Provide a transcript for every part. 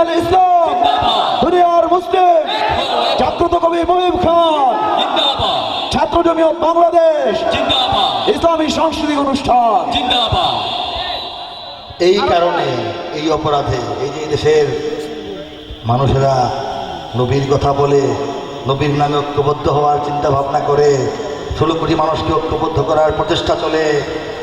আল ইসলাম দুনিয়ার মুসলিম জাগ্রত কবি মহিব খান ছাত্র জমিয়ত বাংলাদেশ ইসলামী সাংস্কৃতিক অনুষ্ঠান। এই কারণে এই অপরাধে এই যে দেশের মানুষেরা নবীর কথা বলে নবীর নামে ঐক্যবদ্ধ হওয়ার চিন্তা ভাবনা করে ষোলো কোটি মানুষকে ঐক্যবদ্ধ করার প্রচেষ্টা চলে।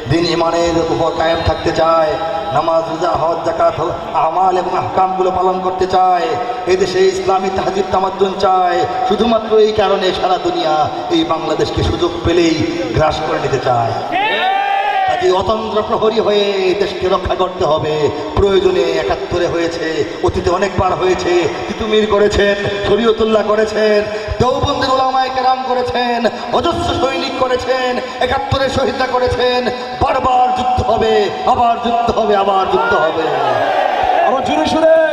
দিন ইমানের উপর কায়েম থাকতে চায়। নামাজ, রোজা, হজ জাকাত আমাল এবং আহকামগুলো পালন করতে চায়। এই দেশে ইসলামী তাহাজিব তামাদ্দুন চায়। শুধুমাত্র এই কারণে সারা দুনিয়া এই বাংলাদেশকে সুযোগ পেলেই গ্রাস করে নিতে চায়। কাজে অতন্ত্র প্রহরী হয়ে দেশকে রক্ষা করতে হবে। প্রয়োজনে একাত্তরে হয়েছে, অতীতে অনেকবার হয়েছে। তিতুমির করেছেন, শরীয়তুল্লাহ করেছেন। দেওবন্দির ওলামায় কেরাম করেছেন, অজস্র সৈনিক করেছেন একাত্তরে শহীদরা করেছেন, বারবার যুদ্ধ হবে, আবার যুদ্ধ হবে, আবার যুদ্ধ হবে। আমার জুড়ে সুরে।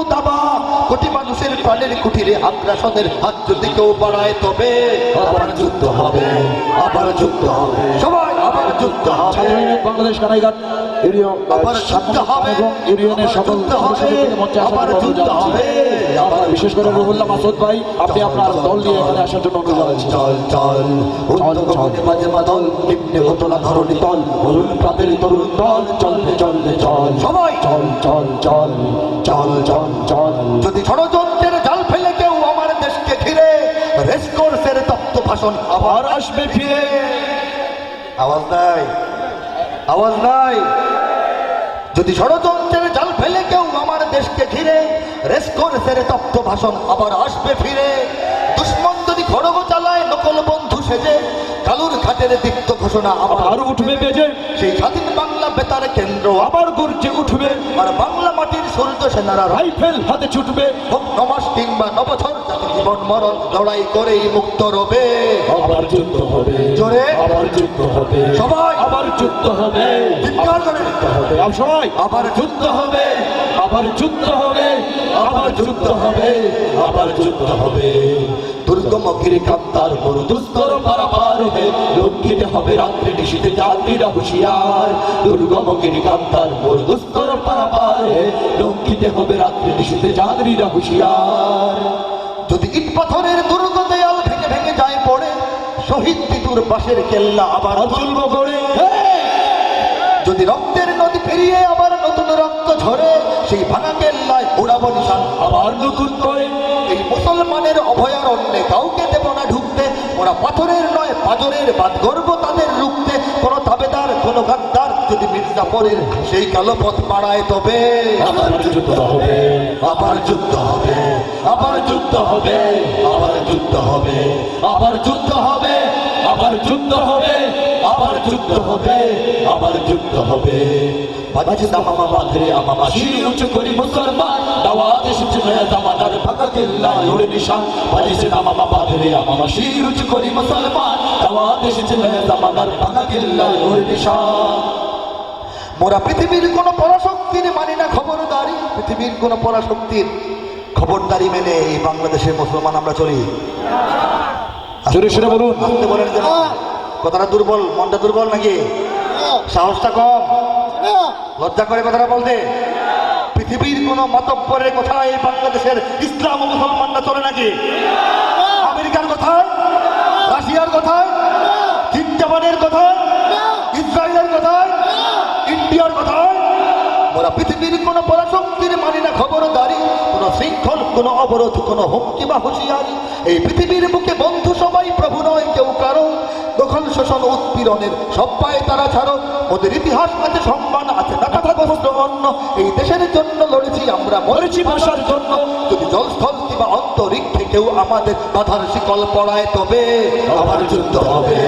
দাবা। কোটি মানুষের প্রাণের কুঠিরে আগ্রাসনের হাত যদি কেউ বাড়ায় তবে আবার যুদ্ধ হবে আবার যুদ্ধ হবে। সবাই আবার যুদ্ধ হবে। বাংলাদেশ কানাইঘাট ইউনিয়ন আবার যুদ্ধ হবে ইউনিয়নের সকল হবে আবার যুদ্ধ হবে। বিশেষ করে রুহুল্লাহ মাসুদ ভাই আপনি আপনার দল নিয়ে এখানে আসার জন্য অনুরোধ জানাচ্ছি। চল চল চল চল। মাঝে মাদল নিম্নে হতো ধরণী তল অরুণ প্রাতের তরুণ দল চলবে চলবে চল সবাই। চল চল চল চল চল চল। যদি ষড়যন্ত্রের জাল ফেলে কেউ আমার দেশকে ঘিরে রেস তপ্ত ভাষণ আবার আসবে ফিরে। আওয়াজ নাই। আওয়াজ নাই। যদি ষড়যন্ত্রের জাল ফেলে কেউ আমার দেশকে ঘিরে রেস কোর্সের তপ্ত ভাষণ আবার আসবে ফিরে। দুশ্মন যদি খড়গ চালায় নকল বন্ধু সেজে কালুর ঘাটের দীপ্ত ঘোষণা আবার আর উঠবে বেজে। সেই স্বাধীন বাংলা বেতার কেন্দ্র আবার গর্জে উঠবে। আর বাংলা মাটির সূর্য সেনারা রাইফেল হাতে ছুটবে। হোক নমাস কিংবা নবছর জীবন মরণ লড়াই করেই মুক্ত রবে। আবার যুদ্ধ হবে। জোরে। আবার যুদ্ধ হবে। সবাই। আবার যুদ্ধ হবে। চিৎকার করে হবে। সবাই। আবার যুদ্ধ হবে। আবার যুদ্ধ হবে, আবার যুদ্ধ হবে, আবার যুদ্ধ হবে। দুর্গম গিরিকান্তার মরু দুস্তর পারাপার হে লঙ্ঘিত হবে রাত্রি নিশীতে যাত্রীরা হুঁশিয়ার। দুর্গম গিরিকান্তার মোর দুস্তর পারাপার হে লঙ্ঘিত হবে রাত্রি নিশীতে যাত্রীরা হুঁশিয়ার। যদি ইট পাথরের দুর্গ দেয়াল ভেঙে ভেঙে যায় পড়ে, শহীদ বিদুর পাশের কেল্লা আবার তুলব করে যদি রক্তের নদী ফিরিয়ে আবার নতুন রক্ত ঝরে সেই ভাঙা কেল্লায় উড়াবো নিশান। আবার নতুন করে এই মুসলমানের অভয়ারণ্যে কাউকে দেব না ঢুকতে ওরা পাথরের নয় পাথরের বাদ গর্ব তাদের রুখতে। কোনো তাবেদার কোনো গাদ্দার যদি মির্জাফরের সেই কালো পথ বাড়ায় তবে আবার যুদ্ধ হবে। আবার যুদ্ধ হবে। আবার যুদ্ধ হবে। আবার যুদ্ধ হবে। আবার যুদ্ধ হবে। আবার যুদ্ধ হবে। আবার যুদ্ধ হবে আবার যুদ্ধ হবে। শির উঁচু করি মুসলমান। দাওয়াত এসেছে নয়া জামানার ফাঁকা কেল্লা লড়ে নিশান। বাজেছে দামামা বাঁধরে আমামা শির উঁচু করি মুসলমান। দাওয়াত এসেছে নয়া জামানার ফাঁকা কেল্লা লড়ে নিশান। মোরা পৃথিবীর কোনো পরাশক্তির মানি না খবরদারি। পৃথিবীর কোনো পরাশক্তির খবরদারি মেনে এই বাংলাদেশের মুসলমান আমরা চলি। জোরে সরে বলুন। বলেন কথাটা দুর্বল, মনটা দুর্বল নাকি? সাহসটা কম। লজ্জা করে কথাটা বলতে। পৃথিবীর কোন মাতব্বরের কথা এই বাংলাদেশের ইসলাম ও মুসলমানরা চলে নাকি? আমেরিকার কথায় রাশিয়ার কথায় চীন, জাপানের কথায় ইসরায়েলের কথায় ইন্ডিয়ার কথায় মোরা পৃথিবীর কোন পরাশক্তির মানি না, খবরদারি, কোন শৃঙ্খল, কোন অবরোধ, কোন হুমকি বা হুঁশিয়ারি। এই পৃথিবীর বুকে বন্ধু সবাই দখল শোষণ উৎপীড়নের সব পায় তারা ছাড়ো ওদের ইতিহাস আছে সম্মান আছে নাটা বস্ত্র অন্য। এই দেশের জন্য লড়েছি আমরা মরেছি ভাষার জন্য। যদি জলস্থল কিংবা অন্তরিক্ষে কেউ আমাদের বাধার শিকল পড়ায় তবে আবার যুদ্ধ হবে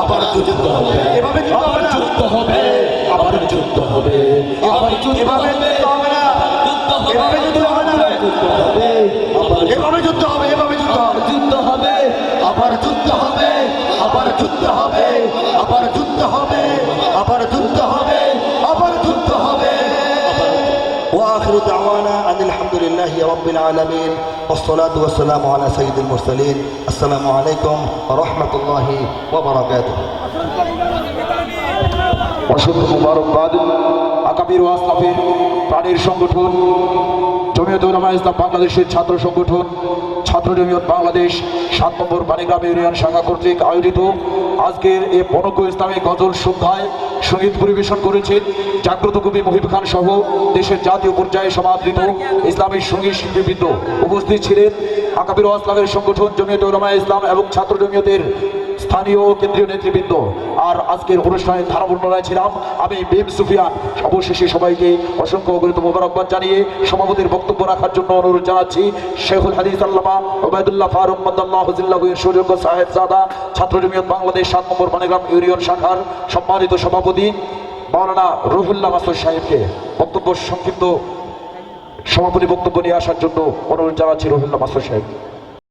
আবার যুদ্ধ হবে। এভাবে হবে যুদ্ধ হবে আবার যুদ্ধ হবে। আবার যুদ্ধ এভাবে হবে না। এভাবে যুদ্ধ হবে না আবার এভাবে যুদ্ধ হবে এভাবে যুদ্ধ হবে। আবার যুদ্ধ হবে আবার যুদ্ধ হবে আবার যুদ্ধ হবে আবার যুদ্ধ হবে আবার যুদ্ধ হবে واخر دعوانا ان الحمد لله رب العالمين والصلاه والسلام على سيد المرسلين السلام عليكم ورحمه الله وبركاته অসংখ্য মুবারকবাদ আকাবির ও আসলাফের প্রাণীর সংগঠন জমিয়ত উলামা ইসলাম বাংলাদেশের ছাত্র সংগঠন, ছাত্র জমিয়ত বাংলাদেশ সাত নম্বর বাণীগ্রাম ইউনিয়ন শাখা কর্তৃক আয়োজিত আজকের এই বনজ্ঞ ইসলামী গজল সন্ধ্যায় সংগীত পরিবেশন করেছেন জাগ্রত কবি মহিব খান সহ দেশের জাতীয় পর্যায়ে সমাদৃত ইসলামী সংগীত শিল্পীবৃন্দ উপস্থিত ছিলেন। আকাবির আসলামের সংগঠন জমিয়ত উলামা ইসলাম এবং ছাত্র জমিয়তের স্থানীয় কেন্দ্রীয় নেতৃবৃন্দ আর আজকের অনুষ্ঠানে ধারাবর্ণনায় ছিলাম আমি বেম সুফিয়ান। অবশেষে সবাইকে অসংখ্য অগণিত মোবারকবাদ জানিয়ে সভাপতির বক্তব্য রাখার জন্য অনুরোধ জানাচ্ছি। শেখুল হাদিস আল্লামা ওবায়দুল্লাহ ফারুক মদাল্লাহ হজিল্লাহের সুযোগ্য সাহেব জাদা, ছাত্র জমিয়ত বাংলাদেশ সাত নম্বর মানিগ্রাম ইউনিয়ন শাখার সম্মানিত সভাপতি মাওলানা রহুল্লাহ মাসুদ সাহেবকে বক্তব্য সংক্ষিপ্ত সভাপতি বক্তব্য নিয়ে আসার জন্য অনুরোধ জানাচ্ছি রহুল্লাহ মাসুদ সাহেব